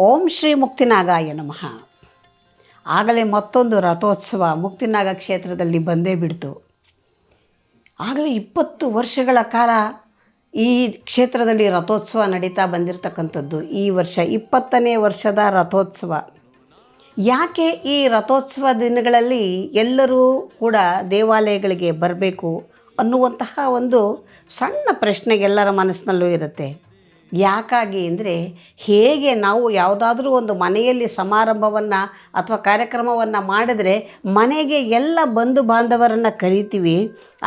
ಓಂ ಶ್ರೀ ಮುಕ್ತಿನಾಗಾಯ ನಮಃ. ಆಗಲೇ ಮತ್ತೊಂದು ರಥೋತ್ಸವ ಮುಕ್ತಿನಾಗ ಕ್ಷೇತ್ರದಲ್ಲಿ ಬಂದೇ ಬಿಡ್ತು. ಆಗಲೇ ಇಪ್ಪತ್ತು ವರ್ಷಗಳ ಕಾಲ ಈ ಕ್ಷೇತ್ರದಲ್ಲಿ ರಥೋತ್ಸವ ನಡೀತಾ ಬಂದಿರತಕ್ಕಂಥದ್ದು. ಈ ವರ್ಷ ಇಪ್ಪತ್ತನೇ ವರ್ಷದ ರಥೋತ್ಸವ. ಯಾಕೆ ಈ ರಥೋತ್ಸವ ದಿನಗಳಲ್ಲಿ ಎಲ್ಲರೂ ಕೂಡ ದೇವಾಲಯಗಳಿಗೆ ಬರಬೇಕು ಅನ್ನುವಂತಹ ಒಂದು ಸಣ್ಣ ಪ್ರಶ್ನೆ ಎಲ್ಲರ ಮನಸ್ಸಿನಲ್ಲೂ ಇರುತ್ತೆ. ಯಾಕಾಗಿ ಅಂದರೆ ಹೇಗೆ ನಾವು ಯಾವುದಾದ್ರೂ ಒಂದು ಮನೆಯಲ್ಲಿ ಸಮಾರಂಭವನ್ನು ಅಥವಾ ಕಾರ್ಯಕ್ರಮವನ್ನು ಮಾಡಿದರೆ ಮನೆಗೆ ಎಲ್ಲ ಬಂಧು ಬಾಂಧವರನ್ನು ಕರಿತೀವಿ.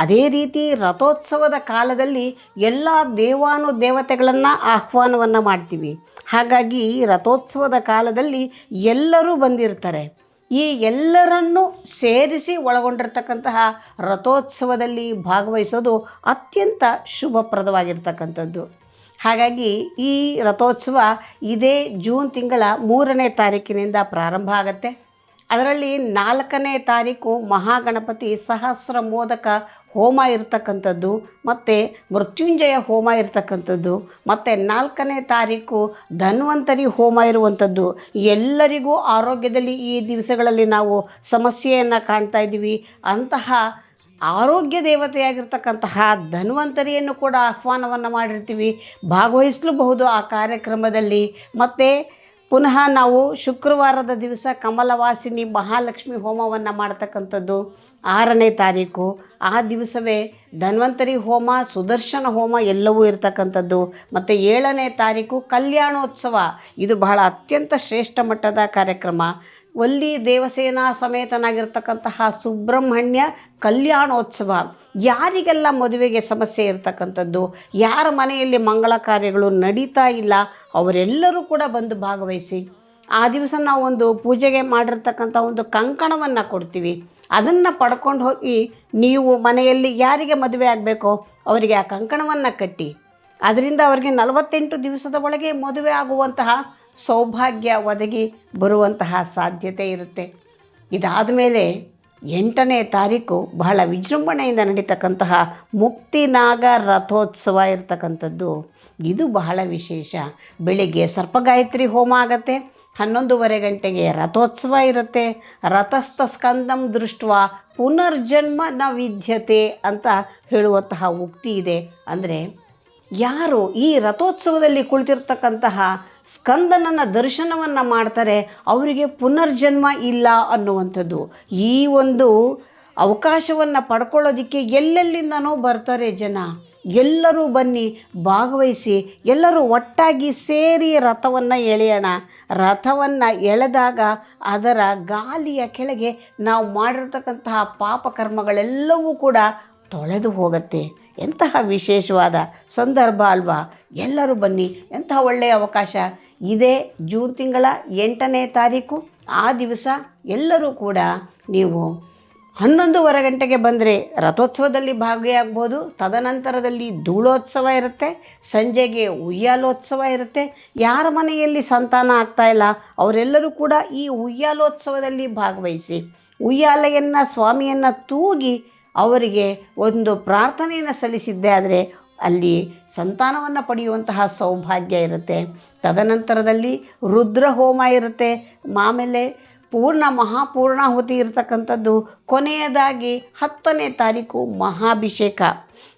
ಅದೇ ರೀತಿ ರಥೋತ್ಸವದ ಕಾಲದಲ್ಲಿ ಎಲ್ಲ ದೇವಾನು ದೇವತೆಗಳನ್ನು ಆಹ್ವಾನವನ್ನು ಮಾಡ್ತೀವಿ. ಹಾಗಾಗಿ ರಥೋತ್ಸವದ ಕಾಲದಲ್ಲಿ ಎಲ್ಲರೂ ಬಂದಿರ್ತಾರೆ. ಈ ಎಲ್ಲರನ್ನು ಸೇರಿಸಿ ಒಳಗೊಂಡಿರ್ತಕ್ಕಂತಹ ರಥೋತ್ಸವದಲ್ಲಿ ಭಾಗವಹಿಸೋದು ಅತ್ಯಂತ ಶುಭಪ್ರದವಾಗಿರ್ತಕ್ಕಂಥದ್ದು. ಹಾಗಾಗಿ ಈ ರಥೋತ್ಸವ ಇದೇ ಜೂನ್ ತಿಂಗಳ ಮೂರನೇ ತಾರೀಕಿನಿಂದ ಪ್ರಾರಂಭ ಆಗುತ್ತೆ. ಅದರಲ್ಲಿ ನಾಲ್ಕನೇ ತಾರೀಕು ಮಹಾಗಣಪತಿ ಸಹಸ್ರ ಮೋದಕ ಹೋಮ ಇರತಕ್ಕಂಥದ್ದು, ಮತ್ತು ಮೃತ್ಯುಂಜಯ ಹೋಮ ಇರತಕ್ಕಂಥದ್ದು, ಮತ್ತು ನಾಲ್ಕನೇ ತಾರೀಕು ಧನ್ವಂತರಿ ಹೋಮ ಇರುವಂಥದ್ದು. ಎಲ್ಲರಿಗೂ ಆರೋಗ್ಯದಲ್ಲಿ ಈ ದಿವಸಗಳಲ್ಲಿ ನಾವು ಸಮಸ್ಯೆಯನ್ನು ಕಾಣ್ತಾ ಇದ್ದೀವಿ. ಅಂತಹ ಆರೋಗ್ಯ ದೇವತೆಯಾಗಿರ್ತಕ್ಕಂತಹ ಧನ್ವಂತರಿಯನ್ನು ಕೂಡ ಆಹ್ವಾನವನ್ನು ಮಾಡಿರ್ತೀವಿ. ಭಾಗವಹಿಸಲೂಬಹುದು ಆ ಕಾರ್ಯಕ್ರಮದಲ್ಲಿ. ಮತ್ತು ಪುನಃ ನಾವು ಶುಕ್ರವಾರದ ದಿವಸ ಕಮಲವಾಸಿನಿ ಮಹಾಲಕ್ಷ್ಮಿ ಹೋಮವನ್ನು ಮಾಡ್ತಕ್ಕಂಥದ್ದು. ಆರನೇ ತಾರೀಕು. ಆ ದಿವಸವೇ ಧನ್ವಂತರಿ ಹೋಮ, ಸುದರ್ಶನ ಹೋಮ ಎಲ್ಲವೂ ಇರತಕ್ಕಂಥದ್ದು. ಮತ್ತು ಏಳನೇ ತಾರೀಕು ಕಲ್ಯಾಣೋತ್ಸವ. ಇದು ಬಹಳ ಅತ್ಯಂತ ಶ್ರೇಷ್ಠ ಮಟ್ಟದ ಕಾರ್ಯಕ್ರಮ. ಒಲ್ಲಿ ದೇವಸೇನಾ ಸಮೇತನಾಗಿರ್ತಕ್ಕಂತಹ ಸುಬ್ರಹ್ಮಣ್ಯ ಕಲ್ಯಾಣೋತ್ಸವ. ಯಾರಿಗೆಲ್ಲ ಮದುವೆಗೆ ಸಮಸ್ಯೆ ಇರತಕ್ಕಂಥದ್ದು? ಯಾರ ಮನೆಯಲ್ಲಿ ಮಂಗಳ ಕಾರ್ಯಗಳು ನಡೀತಾ ಇಲ್ಲ? ಅವರೆಲ್ಲರೂ ಕೂಡ ಬಂದು ಭಾಗವಹಿಸಿ. ಆ ದಿವಸ ನಾವು ಒಂದು ಪೂಜೆಗೆ ಮಾಡಿರ್ತಕ್ಕಂಥ ಒಂದು ಕಂಕಣವನ್ನು ಕೊಡ್ತೀವಿ. ಅದನ್ನು ಪಡ್ಕೊಂಡು ಹೋಗಿ ನೀವು ಮನೆಯಲ್ಲಿ ಯಾರಿಗೆ ಮದುವೆ ಆಗಬೇಕೋ ಅವರಿಗೆ ಆ ಕಂಕಣವನ್ನು ಕಟ್ಟಿ. ಅದರಿಂದ ಅವರಿಗೆ ನಲವತ್ತೆಂಟು ದಿವಸದ ಒಳಗೆ ಮದುವೆ ಆಗುವಂತಹ ಸೌಭಾಗ್ಯ ಒದಗಿ ಬರುವಂತಹ ಸಾಧ್ಯತೆ ಇರುತ್ತೆ. ಇದಾದ ಮೇಲೆ ಎಂಟನೇ ತಾರೀಕು ಬಹಳ ವಿಜೃಂಭಣೆಯಿಂದ ನಡೀತಕ್ಕಂತಹ ಮುಕ್ತಿನಾಗ ರಥೋತ್ಸವ ಇರತಕ್ಕಂಥದ್ದು. ಇದು ಬಹಳ ವಿಶೇಷ. ಬೆಳಿಗ್ಗೆ ಸರ್ಪಗಾಯತ್ರಿ ಹೋಮ ಆಗತ್ತೆ ಹನ್ನೊಂದೂವರೆ ಗಂಟೆಗೆ ರಥೋತ್ಸವ ಇರುತ್ತೆ. ರಥಸ್ಥ ಸ್ಕಂದಂ ದೃಷ್ಟ ಪುನರ್ಜನ್ಮ ನ ವಿದ್ಯತೆ ಅಂತ ಹೇಳುವಂತಹ ಉಕ್ತಿ ಇದೆ. ಅಂದರೆ ಯಾರು ಈ ರಥೋತ್ಸವದಲ್ಲಿ ಕುಳಿತಿರ್ತಕ್ಕಂತಹ ಸ್ಕಂದನನ ದರ್ಶನವನ್ನು ಮಾಡ್ತಾರೆ, ಅವರಿಗೆ ಪುನರ್ಜನ್ಮ ಇಲ್ಲ ಅನ್ನುವಂಥದ್ದು. ಈ ಒಂದು ಅವಕಾಶವನ್ನು ಪಡ್ಕೊಳ್ಳೋದಕ್ಕೆ ಎಲ್ಲೆಲ್ಲಿಂದನೋ ಬರ್ತಾರೆ ಜನ. ಎಲ್ಲರೂ ಬನ್ನಿ, ಭಾಗವಹಿಸಿ, ಎಲ್ಲರೂ ಒಟ್ಟಾಗಿ ಸೇರಿ ರಥವನ್ನು ಎಳೆಯೋಣ. ರಥವನ್ನು ಎಳೆದಾಗ ಅದರ ಗಾಲಿಯ ಕೆಳಗೆ ನಾವು ಮಾಡಿರ್ತಕ್ಕಂತಹ ಪಾಪಕರ್ಮಗಳೆಲ್ಲವೂ ಕೂಡ ತೊಳೆದು ಹೋಗುತ್ತೆ. ಎಂತಹ ವಿಶೇಷವಾದ ಸಂದರ್ಭ ಅಲ್ವಾ? ಎಲ್ಲರೂ ಬನ್ನಿ ಎಂತಹ ಒಳ್ಳೆಯ ಅವಕಾಶ. ಇದೇ ಜೂನ್ ತಿಂಗಳ ಎಂಟನೇ ತಾರೀಕು, ಆ ದಿವಸ ಎಲ್ಲರೂ ಕೂಡ ನೀವು ಹನ್ನೊಂದೂವರೆ ಗಂಟೆಗೆ ಬಂದರೆ ರಥೋತ್ಸವದಲ್ಲಿ ಭಾಗಿಯಾಗ್ಬೋದು. ತದನಂತರದಲ್ಲಿ ಧೂಳೋತ್ಸವ ಇರುತ್ತೆ, ಸಂಜೆಗೆ ಉಯ್ಯಾಲೋತ್ಸವ ಇರುತ್ತೆ. ಯಾರ ಮನೆಯಲ್ಲಿ ಸಂತಾನ ಆಗ್ತಾಯಿಲ್ಲ ಅವರೆಲ್ಲರೂ ಕೂಡ ಈ ಉಯ್ಯಾಲೋತ್ಸವದಲ್ಲಿ ಭಾಗವಹಿಸಿ ಉಯ್ಯಾಲೆಯನ್ನು, ಸ್ವಾಮಿಯನ್ನು ತೂಗಿ ಅವರಿಗೆ ಒಂದು ಪ್ರಾರ್ಥನೆಯನ್ನು ಸಲ್ಲಿಸಿದ್ದೆ. ಆದರೆ ಅಲ್ಲಿ ಸಂತಾನವನ್ನು ಪಡೆಯುವಂತಹ ಸೌಭಾಗ್ಯ ಇರುತ್ತೆ. ತದನಂತರದಲ್ಲಿ ರುದ್ರ ಹೋಮ ಇರುತ್ತೆ. ಆಮೇಲೆ ಪೂರ್ಣ ಮಹಾಪೂರ್ಣಾಹುತಿ ಇರತಕ್ಕಂಥದ್ದು ಕೊನೆಯದಾಗಿ ಹತ್ತನೇ ತಾರೀಕು ಮಹಾಭಿಷೇಕ.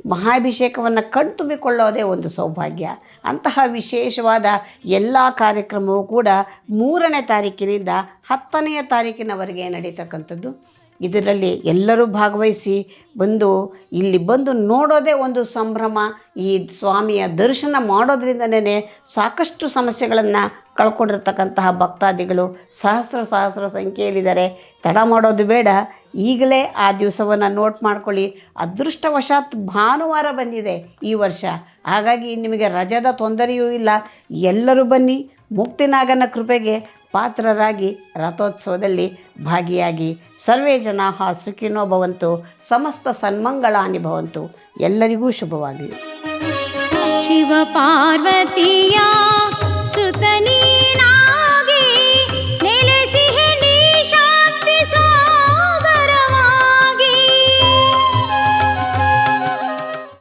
ಮಹಾಭಿಷೇಕವನ್ನು ಕಣ್ತುಂಬಿಕೊಳ್ಳೋದೇ ಒಂದು ಸೌಭಾಗ್ಯ. ಅಂತಹ ವಿಶೇಷವಾದ ಎಲ್ಲ ಕಾರ್ಯಕ್ರಮವೂ ಕೂಡ ಮೂರನೇ ತಾರೀಕಿನಿಂದ ಹತ್ತನೆಯ ತಾರೀಕಿನವರೆಗೆ ನಡೀತಕ್ಕಂಥದ್ದು. ಇದರಲ್ಲಿ ಎಲ್ಲರೂ ಭಾಗವಹಿಸಿ ಬಂದು ಇಲ್ಲಿ ಬಂದು ನೋಡೋದೇ ಒಂದು ಸಂಭ್ರಮ. ಈ ಸ್ವಾಮಿಯ ದರ್ಶನ ಮಾಡೋದ್ರಿಂದನೇ ಸಾಕಷ್ಟು ಸಮಸ್ಯೆಗಳನ್ನು ಕಳ್ಕೊಂಡಿರ್ತಕ್ಕಂತಹ ಭಕ್ತಾದಿಗಳು ಸಹಸ್ರ ಸಹಸ್ರ ಸಂಖ್ಯೆಯಲ್ಲಿದ್ದಾರೆ. ತಡ ಮಾಡೋದು ಬೇಡ. ಈಗಲೇ ಆ ದಿವಸವನ್ನು ನೋಟ್ ಮಾಡ್ಕೊಳ್ಳಿ. ಅದೃಷ್ಟವಶಾತ್ ಭಾನುವಾರ ಬಂದಿದೆ ಈ ವರ್ಷ. ಹಾಗಾಗಿ ನಿಮಗೆ ರಜದ ತೊಂದರೆಯೂ ಇಲ್ಲ. ಎಲ್ಲರೂ ಬನ್ನಿ. ಮುಕ್ತಿನಾಗನ ಕೃಪೆಗೆ ಪಾತ್ರರಾಗಿ ರಥೋತ್ಸವದಲ್ಲಿ ಭಾಗಿಯಾಗಿ ಸರ್ವೇ ಜನ ಸುಖಿನೋ ಭವಂತು, ಸಮಸ್ತ ಸನ್ಮಂಗಳಾನಿ ಭವಂತು. ಎಲ್ಲರಿಗೂ ಶುಭವಾಗಲಿ. ಶಿವ ಪಾರ್ವತಿಯ ಸುತನಿಯ